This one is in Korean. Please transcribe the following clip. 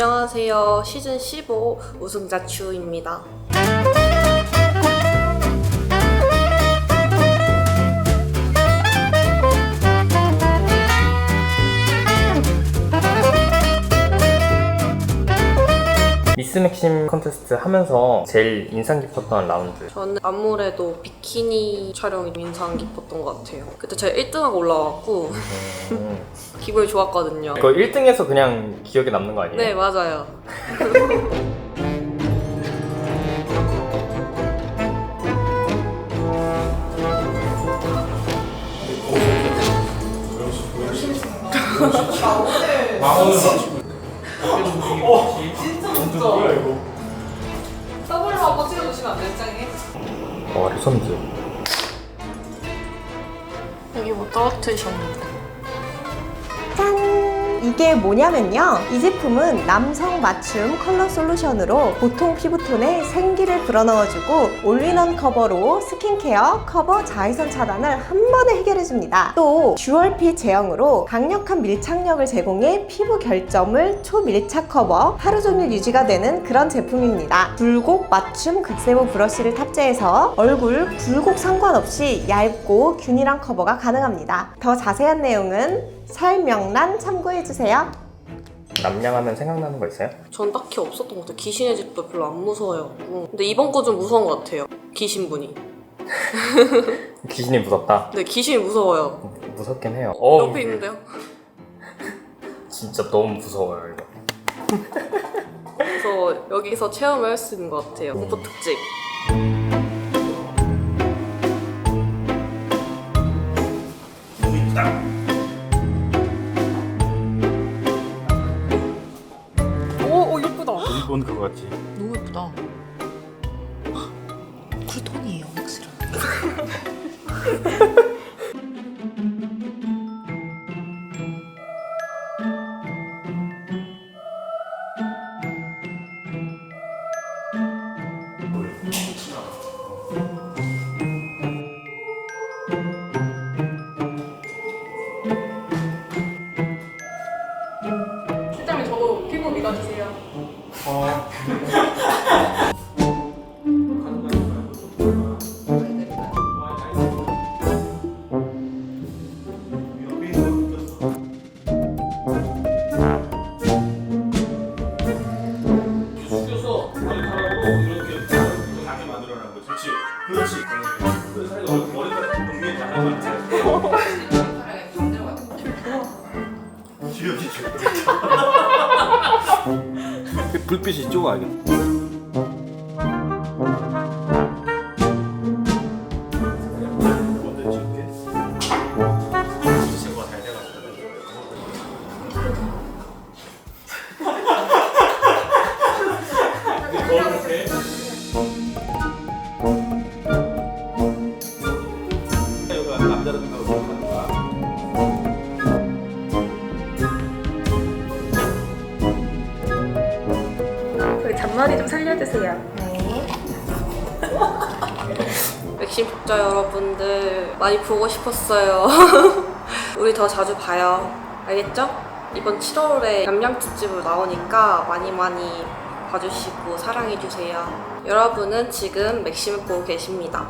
안녕하세요. 시즌 15 우승자 추입니다. 미스 맥심 컨테스트 하면서 제일 인상 깊었던 라운드 저는 아무래도 비키니 촬영이 인상 깊었던 것 같아요. 그때 제가 1등하고 올라왔고 음. 기분이 좋았거든요. 그거 1등에서 그냥 기억에 남는 거 아니에요? 네, 맞아요. 더블로 한번 찍어주시면 안 돼요, 짱이? 와 레전드 여기 뭐 떨어뜨리셨는데. 짠! 이게 뭐냐면요. 이 제품은 남성 맞춤 컬러 솔루션으로 보통 피부톤에 생기를 불어넣어주고 올인원 커버로 스킨케어, 커버, 자외선 차단을 한 번에 해결해줍니다. 또 듀얼핏 제형으로 강력한 밀착력을 제공해 피부 결점을 초밀착 커버, 하루 종일 유지가 되는 그런 제품입니다. 굴곡 맞춤 극세무 브러쉬를 탑재해서 얼굴 굴곡 상관없이 얇고 균일한 커버가 가능합니다. 더 자세한 내용은 설명란 참고해주세요. 남양하면 생각나는 거 있어요? 전 딱히 없었던 것 같아요. 귀신의 집도 별로 안 무서워해갖고. 근데 이번 거 좀 무서운 것 같아요. 귀신분이. 귀신이 무섭다 네, 귀신이 무서워요. 무섭긴 해요 어 옆에 있는데요. 진짜 너무 무서워요 이거 그래서 여기서 체험을 할 수 있는 것 같아요. 공포 특집. 거 같지? 너무 예쁘다. 쿨톤이에요, 확실히. 피부 믿어주세요. 머리카락으로 이렇게 만들어놓은 거지. 그렇지. 그렇지. 그래서 사이가 머리카락 동미에 다 하는 거 같아. 귀엽지, 불빛이 이쪽 남자를 생각 잔머리 좀 살려주세요. 맥심 독자 여러분들 많이 보고 싶었어요. 우리 더 자주 봐요. 알겠죠? 이번 7월에 양양 특집으로 나오니까 많이 많이 봐주시고 사랑해주세요. 여러분은 지금 맥심을 보고 계십니다.